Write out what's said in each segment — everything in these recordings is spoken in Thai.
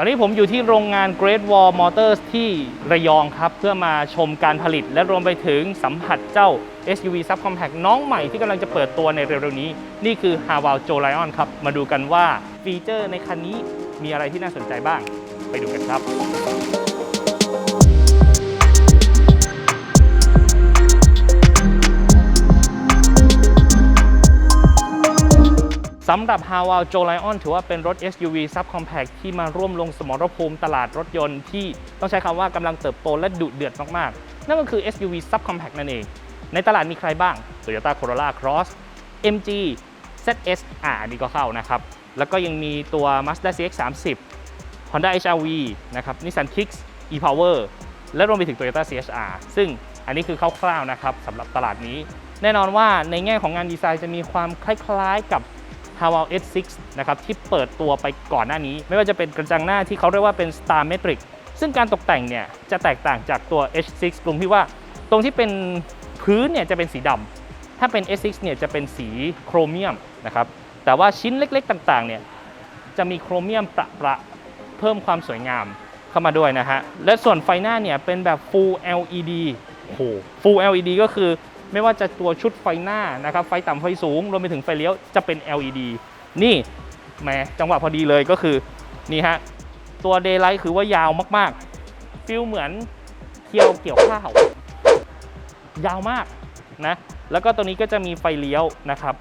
ตอนนี้ผมอยู่ที่โรงงาน Great Wall Motors ที่ระยองครับ เพื่อมาชมการผลิต และรวมไปถึงสัมผัสเจ้า SUV Subcompact น้องใหม่ที่กำลังจะเปิดตัวในเร็วๆนี้ นี่คือ h a w a l j o Lion ครับ มาดูกันว่าฟีเจอร์ในคันนี้มีอะไรที่น่าสนใจบ้าง ไปดูกันครับ สำหรับ h a w a l j o Lion ถือว่าเป็นรถ SUV Subcompact ที่มาร่วมลงสมรภูมิตลาดรถยนต์ที่ต้องใช้คำว่ากำลังเติบโตและดุเดือดมากๆ นั่นก็คือ SUV Subcompact นั่นเอง ในตลาดมีใครบ้าง Toyota Corolla Cross MG ZS อ่านนี้ก็เข้านะครับ แล้วก็ยังมีตัว Mazda CX-30 Honda HR-V นะครับ Nissan Kicks e-Power และรวมไปถึง Toyota CHR ซึ่งอันนี้คือคร่าวๆนะครับสำหรับตลาดนี้ แน่นอนว่าในแง่ของงานดีไซน์จะมีความคล้ายๆกับ h a w a l S6 นะครับที่เปิดตัวไปก่อนหน้านี้ ไม่ว่าจะเป็นกระจังหน้าที่เขาเรียกว่าเป็น Star Metric ซึ่งการตกแต่งเนี่ยจะแตกต่างจากตัว H6 ตรงที่ว่า ตรงที่เป็นพื้นเนี่ยจะเป็นสีดำถ้าเป็น S6 เนี่ยจะเป็นสีโครเมียมนะครับแต่ว่าชิ้นเล็กๆต่างๆเนี่ยจะมีโครเมียมประประเพิ่มความสวยงามเข้ามาด้วยนะฮะ และส่วนไฟหน้าเนี่ยเป็นแบบ Full LED โอ้โห Full LED ก็คือ ไม่ว่าจะตัวชุดไฟหน้านะครับไฟต่ำไฟสูงรวมไปถึงไฟเลี้ยวจะเป็น LED นี่แหมจังหวะพอดีเลยก็คือนี่ฮะตัว Daylight คือว่ายาวมากๆฟิลเหมือนเคียวเกี่ยวข้าวยาวมากนะแล้วก็ตัวนี้ก็จะมีไฟเลี้ยวนะครับ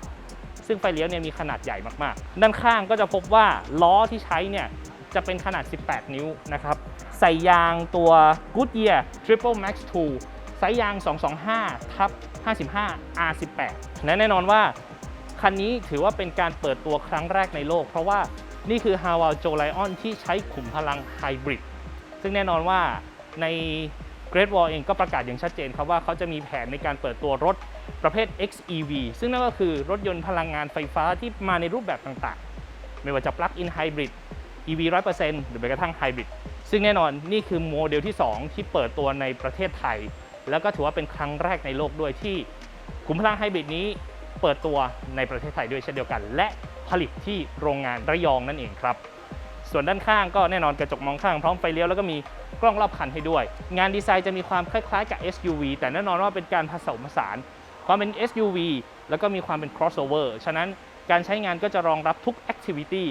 ซึ่งไฟเลี้ยวเนี่ยมีขนาดใหญ่มากๆ ด้านข้างก็จะพบว่าล้อที่ใช้เนี่ยจะเป็นขนาด 18 นิ้วนะครับ ใส่ยางตัว Goodyear Triple Max 2 ไซส์ยาง 225 ทับ 55 R18 และแน่นอนว่า คันนี้ถือว่าเป็นการเปิดตัวครั้งแรกในโลก เพราะว่านี่คือ h a w a l j o Lion ที่ใช้ขุมพลังไฮบริดซึ่งแน่นอนว่าใน Great Wall เองก็ประกาศอย่างชัดเจนครับว่าเขาจะมีแผนในการเปิดตัวรถประเภท XEV ซึ่งนั่นก็คือรถยนต์พลังงานไฟฟ้าที่มาในรูปแบบต่างๆ ไม่ว่าจะ Plug-in Hybrid EV 100%หรือแม้กระทั่ง Hybrid ซึ่งแน่นอนนี่คือโมเดลที่ 2 ที่เปิดตัวในประเทศไทย แล้วก็ถือว่าเป็นครั้งแรกในโลกด้วยที่ขุมพลังไฮบริดนี้เปิดตัวในประเทศไทยด้วยเช่นเดียวกัน และผลิตที่โรงงานระยองนั่นเองครับ ส่วนด้านข้างก็แน่นอนกระจกมองข้างพร้อมไฟเลี้ยวแล้วก็มีกล้องรอบคันให้ด้วย งานดีไซน์จะมีความคล้ายๆกับ SUV แต่แน่นอนว่าเป็นการผสมผสานความเป็น SUV แล้วก็มีความเป็น crossover ฉะนั้นการใช้งานก็จะรองรับทุก activity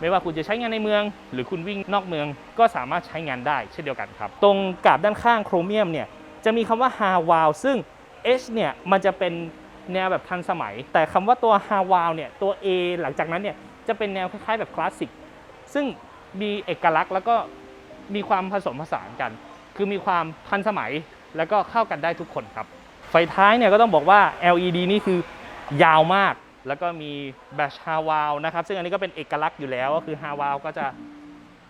ไม่ว่าคุณจะใช้งานในเมือง หรือคุณวิ่งนอกเมืองก็สามารถใช้งานได้เช่นเดียวกันครับ ตรงกาบด้านข้างโครเมียมเนี่ย จะมีคำว่า h a w a l ซึ่ง H เนี่ยมันจะเป็นแนวแบบทันสมัย แต่คำว่าตัว h a w a l เนี่ยตัว A หลังจากนั้นเนี่ยจะเป็นแนวคล้ายๆแบบคลาสสิก ซึ่งมีเอกลักษณ์แล้วก็มีความผสมผสานกัน คือมีความทันสมัยแล้วก็เข้ากันได้ทุกคนครับ ไฟท้ายเนี่ยก็ต้องบอกว่า LED นี่คือยาวมาก แล้วก็มีแบชฮาวาลนะครับ ซึ่งอันนี้ก็เป็นเอกลักษณ์อยู่แล้ว ก็คือฮาวาลก็จะ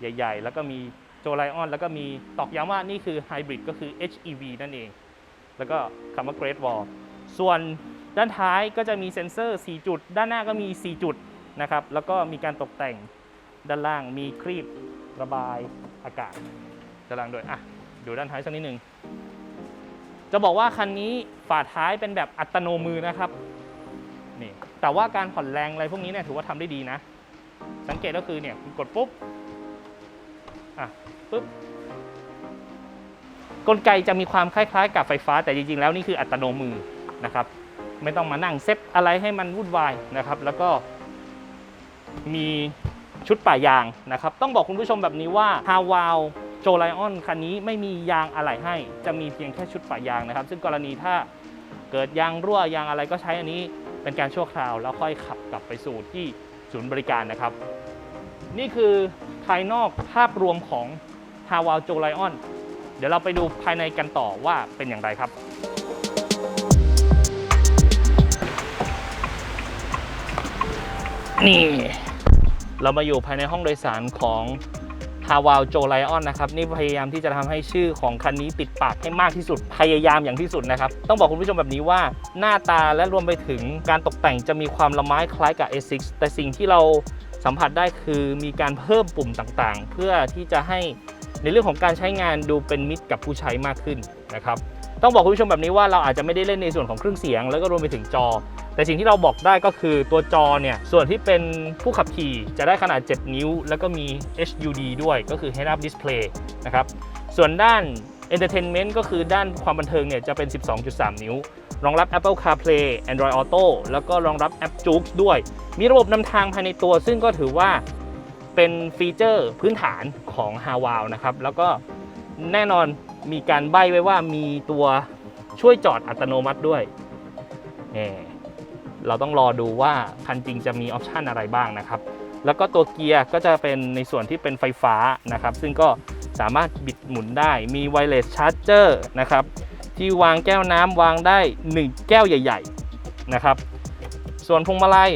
ใหญ่ ๆ แล้วก็มี โจไลออนแล้วก็มีตอกย้ำว่านี่คือไฮบริดก็คือ HEV นั่นเอง แล้วก็คำว่า Great Wall ส่วนด้านท้ายก็จะมีเซ็นเซอร์ 4 จุด ด้านหน้าก็มี 4 จุดนะครับ แล้วก็มีการตกแต่งด้านล่างมีครีบระบายอากาศด้านล่างด้วยอะดูด้านท้ายสักนิดหนึ่งจะบอกว่าคันนี้ฝาท้ายเป็นแบบอัตโนมือนะครับนี่แต่ว่าการผ่อนแรงอะไรพวกนี้เนี่ยถือว่าทำได้ดีนะ สังเกตก็คือเนี่ยกดปุ๊บ อะปุ๊บกลไกจะมีความคล้าย ๆ กับไฟฟ้า แต่จริงๆ แล้วนี่คืออัตโนมือนะครับ ไม่ต้องมานั่งเซตอะไรให้มันวุ่นวายนะครับ แล้วก็มีชุดป่ายางนะครับ ต้องบอกคุณผู้ชมแบบนี้ว่า h a w a l โจไลออนคันนี้ไม่มียางอะไหล่ให้ จะมีเพียงแค่ชุดป่ายางนะครับ ซึ่งกรณีถ้าเกิดยางรั่วยางอะไรก็ใช้อันนี้เป็นการชั่วคราว แล้วค่อยขับกลับไปสู่ที่ศูนย์บริการนะครับ นี่คือ ภายนอกภาพรวมของ h a w a l โจไลออนเดี๋ยวเราไปดูภายในกันต่อว่าเป็นอย่างไรครับ นี่ เรามาอยู่ภายในห้องโดยสารของ h a w a l j o Lion นนะครับ นี่พยายามที่จะทำให้ชื่อของคันนี้ติดปากให้มากที่สุด พยายามอย่างที่สุดนะครับ ต้องบอกคุณผู้ชมแบบนี้ว่าหน้าตาและรวมไปถึงการตกแต่งจะมีความละไม้คล้ายกับ S6 แต่สิ่งที่เรา สัมผัสได้คือมีการเพิ่มปุ่มต่างๆ เพื่อที่จะให้ในเรื่องของการใช้งานดูเป็นมิตรกับผู้ใช้มากขึ้นนะครับต้องบอกคุณผู้ชมแบบนี้ว่าเราอาจจะไม่ได้เล่นในส่วนของเครื่องเสียง แล้วก็รวมไปถึงจอ แต่สิ่งที่เราบอกได้ก็คือตัวจอเนี่ยส่วนที่เป็นผู้ขับขี่จะได้ขนาด 7 นิ้ว แล้วก็มี HUD ด้วยก็คือ Head Up Display นะครับส่วนด้าน Entertainment ก็คือด้านความบันเทิงเนี่ยจะเป็น 12.3 นิ้ว รองรับ Apple CarPlay Android Auto แล้วก็รองรับแอป Joox ด้วย มีระบบนำทางภายในตัว ซึ่งก็ถือว่าเป็นฟีเจอร์พื้นฐานของ h a w a l นะครับ แล้วก็แน่นอนมีการใบ้ไว้ว่ามีตัวช่วยจอดอัตโนมัติด้วยเอ่เราต้องรอดูว่าคันจริงจะมีออปชันอะไรบ้างนะครับ แล้วก็ตัวเกียร์ก็จะเป็นในส่วนที่เป็นไฟฟ้านะครับ ซึ่งก็สามารถบิดหมุนได้ มีไวเลสชาร์จเจอร์นะครับ ที่วางแก้วน้ำวางได้ 1 แก้วใหญ่ ๆนะครับ ส่วนพวงมาลัย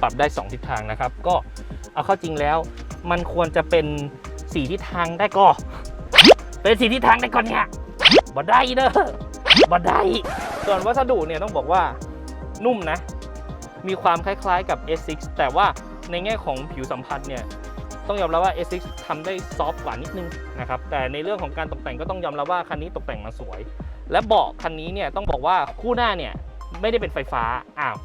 ปรับได้ 2 ทิศทางนะครับ ก็เอาเข้าจริงแล้ว มันควรจะเป็น4ทิศทางได้ก็เป็น4ทิศทางได้ก่อนเนี่ยบ่ได้เด้อบ่ได้ส่วนวัสดุเนี่ยต้องบอกว่านุ่มนะ มีความคล้ายๆกับ S6 แต่ว่าในแง่ของผิวสัมผัสเนี่ย ต้องยอมรับว่า S6 ทำได้ซอฟต์กว่านิดนึงนะครับแต่ในเรื่องของการตกแต่งก็ต้องยอมรับว่าคันนี้ตกแต่งมาสวย และเบาะคันนี้เนี่ยต้องบอกว่าคู่หน้าเนี่ยไม่ได้เป็นไฟฟ้าอ้าว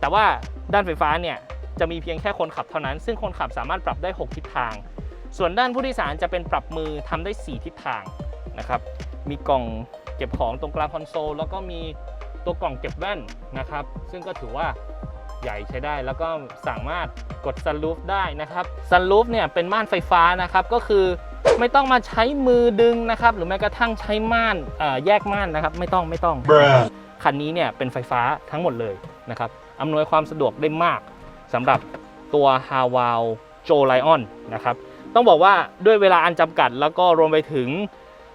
แต่ว่าด้านไฟฟ้าเนี่ยจะมีเพียงแค่คนขับเท่านั้น ซึ่งคนขับสามารถปรับได้ 6 ทิศทาง ส่วนด้านผู้โดยสารจะเป็นปรับมือทำได้ 4 ทิศทางนะครับมีกล่องเก็บของตรงกลางคอนโซลแล้วก็มีตัวกล่องเก็บแว่นนะครับซึ่งก็ถือว่าใหญ่ใช้ได้แล้วก็สามารถ กดซันรูฟได้นะครับซันรูฟเนี่ยเป็นม่านไฟฟ้านะครับก็คือไม่ต้องมาใช้มือดึงนะครับ หรือแม้กระทั่งใช้ม่านแยกม่านนะครับ ไม่ต้องไม่ต้อง Bruh. คันนี้เนี่ยเป็นไฟฟ้าทั้งหมดเลยนะครับอำนวยความสะดวกได้มากสำหรับตัว h a w a l j o Lion นะครับต้องบอกว่าด้วยเวลาอันจำกัดแล้วก็รวมไปถึง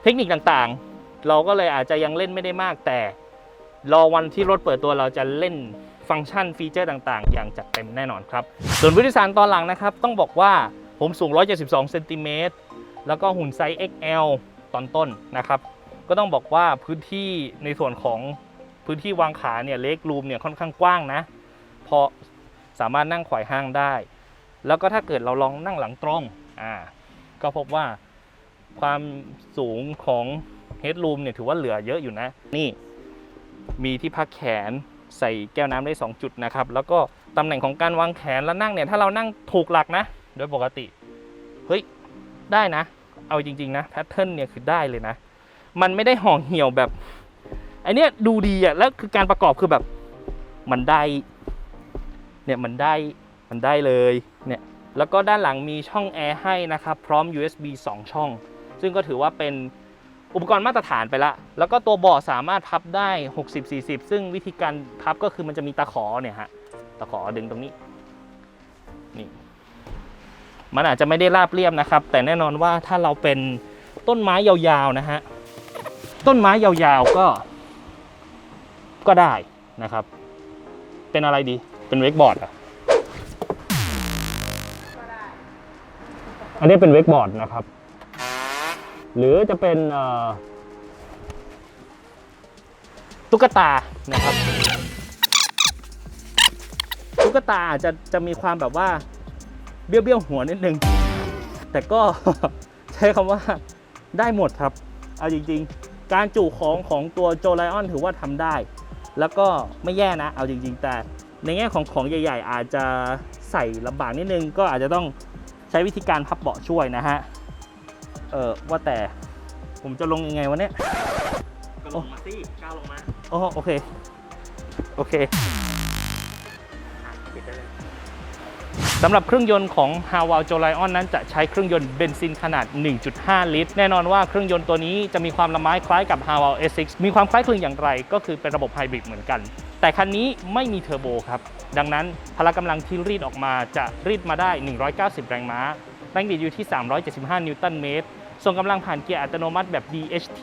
เทคนิคต่างๆ เราก็เลยอาจจะยังเล่นไม่ได้มากแต่ รอวันที่รถเปิดตัวเราจะเล่น ฟังก์ชันฟีเจอร์ต่างๆ อย่างจัดเต็มแน่นอนครับ ส่วนผู้โดยสารตอนหลังนะครับ ต้องบอกว่าผมสูง 172เซนติเมตรแล้วก็หุ่นไซส์ XL ตอนต้นนะครับ ก็ต้องบอกว่าพื้นที่ในส่วนของพื้นที่วางขาเนี่ยเล็กรูมเนี่ยค่อนข้างกว้างนะ พอสามารถนั่งไขว่ห้างได้ แล้วก็ถ้าเกิดเราลองนั่งหลังตรงอ่าก็พบว่าความสูงของเฮดรูมเนี่ยถือว่าเหลือเยอะอยู่นะ นี่มีที่พักแขน ใส่แก้วน้ำได้ 2 จุดนะครับ แล้วก็ตำแหน่งของการวางแขนแล้วนั่งเนี่ย ถ้าเรานั่งถูกหลักนะ โดยปกติ เฮ้ย ได้นะ เอาจริง ๆ นะแพทเทิร์นเนี่ยคือได้เลยนะ มันไม่ได้ห่อเหี่ยวแบบไอเนี้ยดูดีอะแล้วคือการประกอบคือแบบมันได้ เนี่ยมันได้มันได้เลยเนี่ยแล้วก็ด้านหลังมีช่องแอร์ให้นะครับ พร้อม USB 2 ช่อง ซึ่งก็ถือว่าเป็น อุปกรณ์มาตรฐานไปละ แล้วก็ตัวเบาะสามารถพับได้ 60-40 ซึ่งวิธีการพับก็คือมันจะมีตะขอเนี่ยฮะ ตะขอดึงตรงนี้ นี่ มันอาจจะไม่ได้ราบเรียบนะครับ แต่แน่นอนว่าถ้าเราเป็นต้นไม้ยาวๆนะฮะ ต้นไม้ยาวๆก็ ก็ได้นะครับ เป็นอะไรดี เป็นเวกบอร์ดอะอันนี้เป็นเวกบอร์ดนะครับ หรือจะเป็นตุ๊กตานะครับตุ๊กตาอาจจะจะมีความแบบว่าเบี้ยวเบี้ยวๆหัวนิดนึง แต่ก็ใช้คำว่าได้หมดครับ เอาจริงๆ การจุของของตัวโจไลออนถือว่าทำได้ แล้วก็ไม่แย่นะ เอาจริง ๆ แต่ในแง่ของของใหญ่ ๆ อาจจะใส่ลำบากนิดนึง ก็อาจจะต้องใช้วิธีการพับเบาะช่วยนะฮะ เออว่าแต่ผมจะลงยังไงวะเนี่ยก็ลงมาสิก้าวลงมาอ๋อโอเค โอเคปิดได้เลยสำหรับเครื่องยนต์ของ h a w a l j o l i o n นั้นจะใช้เครื่องยนต์เบนซินขนาด 1.5 ลิตร แน่นอนว่าเครื่องยนต์ตัวนี้จะมีความละไม้คล้ายกับ h a w a l S6 มีความคล้ายคลึงอย่างไร ก็คือเป็นระบบไฮบริดเหมือนกัน แต่คันนี้ไม่มีเทอร์โบครับ ดังนั้นพละกำลังที่รีดออกมาจะรีดมาได้ 190 แรงม้า แรงบิดอยู่ที่ 375 นิวตันเมตร ส่งกำลังผ่านเกียร์อัตโนมัติแบบ DHT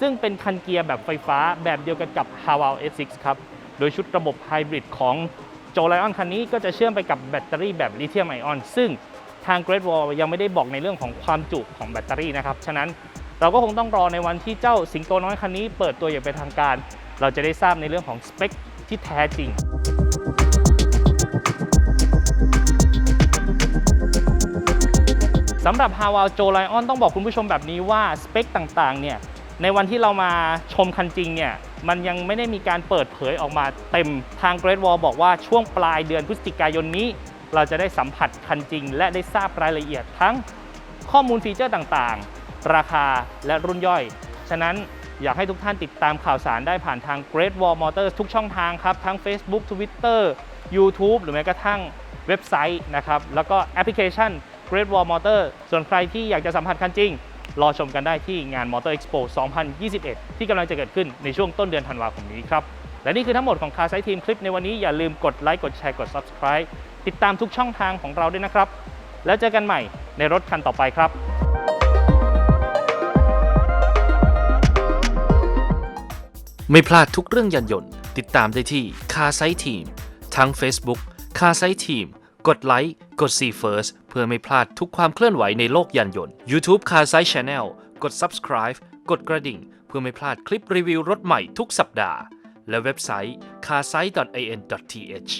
ซึ่งเป็นคันเกียร์แบบไฟฟ้าแบบเดียวกันกับ h a w a l S6 ครับ โดยชุดระบบไฮบริดของโจไลออนคันนี้ก็จะเชื่อมไปกับแบตเตอรี่แบบลิเธียมไอออนซึ่งทาง Great Wall ยังไม่ได้บอกในเรื่องของความจุของแบตเตอรี่นะครับ ฉะนั้นเราก็คงต้องรอในวันที่เจ้าสิงโตน้อยคันนี้เปิดตัวอย่างเป็นทางการ เราจะได้ทราบในเรื่องของสเปคที่แท้จริง สำหรับ h a w a l j o Lion ต้องบอกคุณผู้ชมแบบนี้ว่าสเปคต่างๆเนี่ยในวันที่เรามาชมคันจริงเนี่ยมันยังไม่ได้มีการเปิดเผยออกมาเต็มทาง Great Wall บอกว่าช่วงปลายเดือนพฤศจิกายนนี้ เราจะได้สัมผัสคันจริง และได้ทราบรายละเอียดทั้งข้อมูลฟีเจอร์ต่างๆ ราคาและรุ่นย่อย ฉะนั้นอยากให้ทุกท่านติดตามข่าวสารได้ผ่านทาง Great Wall Motors ทุกช่องทางครับ ทั้ง Facebook Twitter YouTube หรือแม้กระทั่งเว็บไซต์นะครับแล้วก็แอปพลิเคชัน Great Wall Motor ส่วนใครที่อยากจะสัมผัสคันจริง รอชมกันได้ที่งาน Motor Expo 2021 ที่กำลังจะเกิดขึ้นในช่วงต้นเดือนธันวาคมนี้ครับ และนี่คือทั้งหมดของคา r ไซ t ทีมคลิปในวันนี้อย่าลืมกดไลค์กดแชร์กด Subscribe ติดตามทุกช่องทางของเราด้วยนะครับ แล้วเจอกันใหม่ในรถคันต่อไปครับไม่พลาดทุกเรื่องยานยนต์ ติดตามได้ที่ Car Site Team ทั้ง Facebook Car Site Team กดไลค์ กด See First เพื่อไม่พลาดทุกความเคลื่อนไหวในโลกยานยนต์ YouTube Car Site Channel กด Subscribe กดกระดิ่ง เพื่อไม่พลาดคลิปรีวิวรถใหม่ทุกสัปดาห์ และเว็บไซต์ carsite.in.th